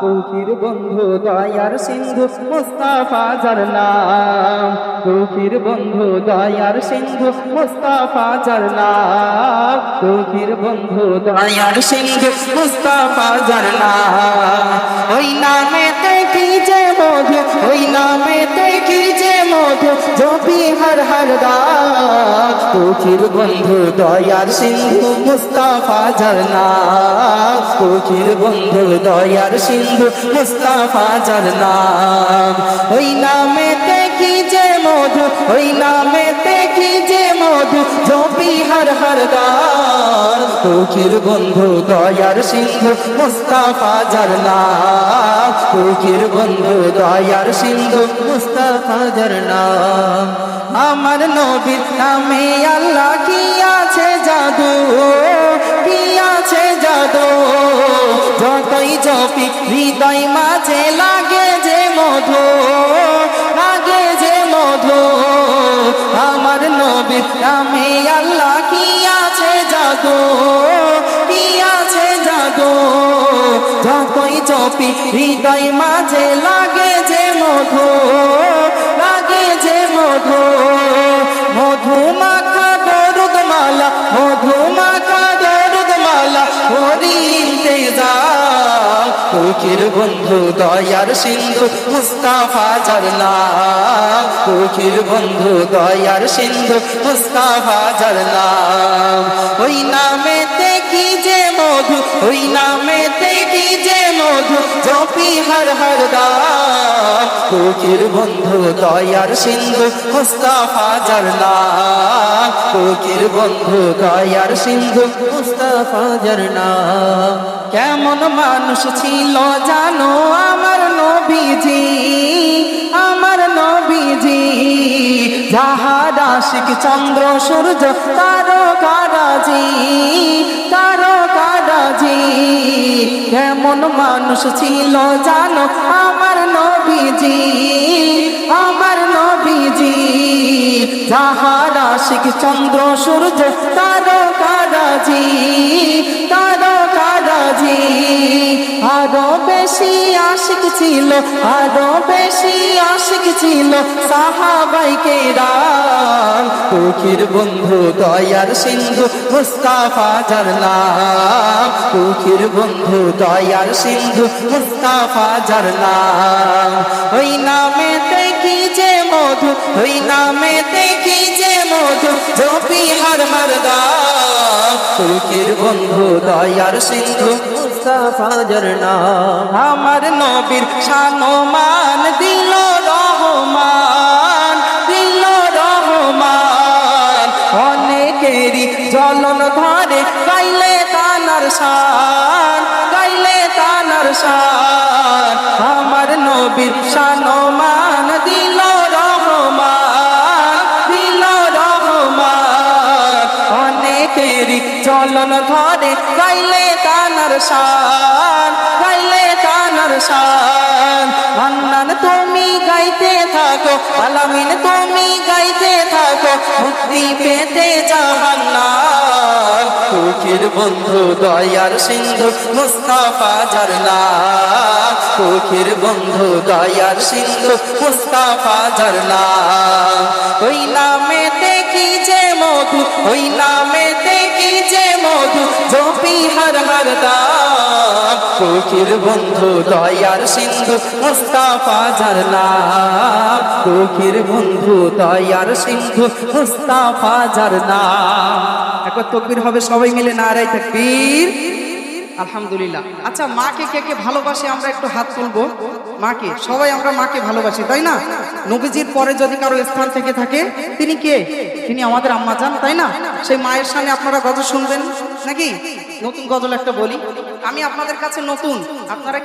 কৌকির বন্ধু দয়ার সিন্ধু মুস্তাফা যার নাম। বন্ধু দয়ার সিন্ধু মুস্তাফা যার নাম। বন্ধু দয়ার সিন্ধু মুস্তাফা যার নাম। ওই নামেতে কি যে মধু ওই নামেতে মধু জপি হর হর দাস কৌকির বন্ধু দয়ার সিন্ধু মুস্তাফা যার নাম কৌকির বন্ধু দয়ার সিন্ধু মুস্তাফা যার ওই কি যে মধু, ওই নামেতে কি যে মধু, জপি হর হর দাস কৌকির বন্ধু দয়ার সিন্ধু, মুস্তাফা যার নাম। কৌকির বন্ধু দয়ার সিন্ধু, মুস্তাফা যার নাম। আমার নবীর নামে আল্লাহ কি আছে জাদু? কি আছে জাদু? যতই জপি, হৃদয় মাঝে লাগে যে মধু। নামে আল্লাহ কি আছে জাদু কি আছে জাদু যতই চপি, হৃদয় মাঝে লাগে যে মধু, লাগে যে মধু। মধু মাখা গরুদ মালা, মধু কুকির বন্ধু দয়ার সিন্ধু মুস্তাফা জারনা কুকির বন্ধু দয়ার সিন্ধু মুস্তাফা জারনা ওই নামেতে কি যে মধু, ওই নামেতে কি যে মধু, জপি হর হর দাম কুকির বন্ধু দয়ার সিন্ধু মুস্তাফা জারনা কুকির বন্ধু দয়ার সিন্ধু মুস্তাফা জারনা কেমন মানুষ ছিল জানো আমার নবীজি? আমার নবীজি। যাহার আশিক চন্দ্র সূর্য তারো কারাজি তারো কারাজি কেমন মানুষ ছিল জানো আমার নবীজি? আমার নবীজি। যাহার আশিক চন্দ্র সূর্য তারো কারাজি তারো কারাজি আরও বেশি আশিক ছিল, আরও বেশি আশিক ছিল সাহাবাইকে রাম কুকির বন্ধু দয়ার সিন্ধু মুস্তাফা জারনা কুকির বন্ধু দয়ার সিন্ধু মুস্তাফা জারনা ওই যে মধু। ওই নামেতে কি যে মধু জপি হর হর দাম বন্ধু, দয়ার সিন্ধু, মুস্তাফা জারনা আমার নবীর শানমান দিল রহমান দিল রহমান। অনেকেরই জলন ধরে গাইলে তানার শান চলন ধরে, গাইলে তানার শান, গাইলে তানার শান। মান্নান তুমি গাইতে থাকো আলামিন তুমি গাইতে থাকো, মুক্তি পেতে যাবান্না কুকির বন্ধু দয়ার সিন্ধু মুস্তাফা ঝরনা কুকির বন্ধু দয়ার সিন্ধু মুস্তাফা ঝরনা ওই নামেতে কি যে মধু, ওই নামেতে কি যে মধু জপি হর হর দাম বন্ধু, দয়ার সিন্ধু, মুস্তাফা ঝরনা। কুকির বন্ধু, দয়ার সিন্ধু, মুস্তাফা ঝরনা। একবার তকবীর হবে, সবাই মিলে নারাই তাকবীর। আলহামদুলিল্লাহ। আচ্ছা মাকে কে কে ভালোবাসে আমরা একটু হাত তুলবো? মাকে, সবাই আমরা মাকে ভালোবাসি, তাই না? নবীজির পরে যদি কারও স্থান থেকে থাকে, তিনি কে? তিনি আমাদের আম্মা যান, তাই না? সেই মায়ের সামনে আপনারা গজল শুনবেন? নাকি? নতুন গজল একটা বলি। আমি আপনাদের কাছে নতুন। আপনারা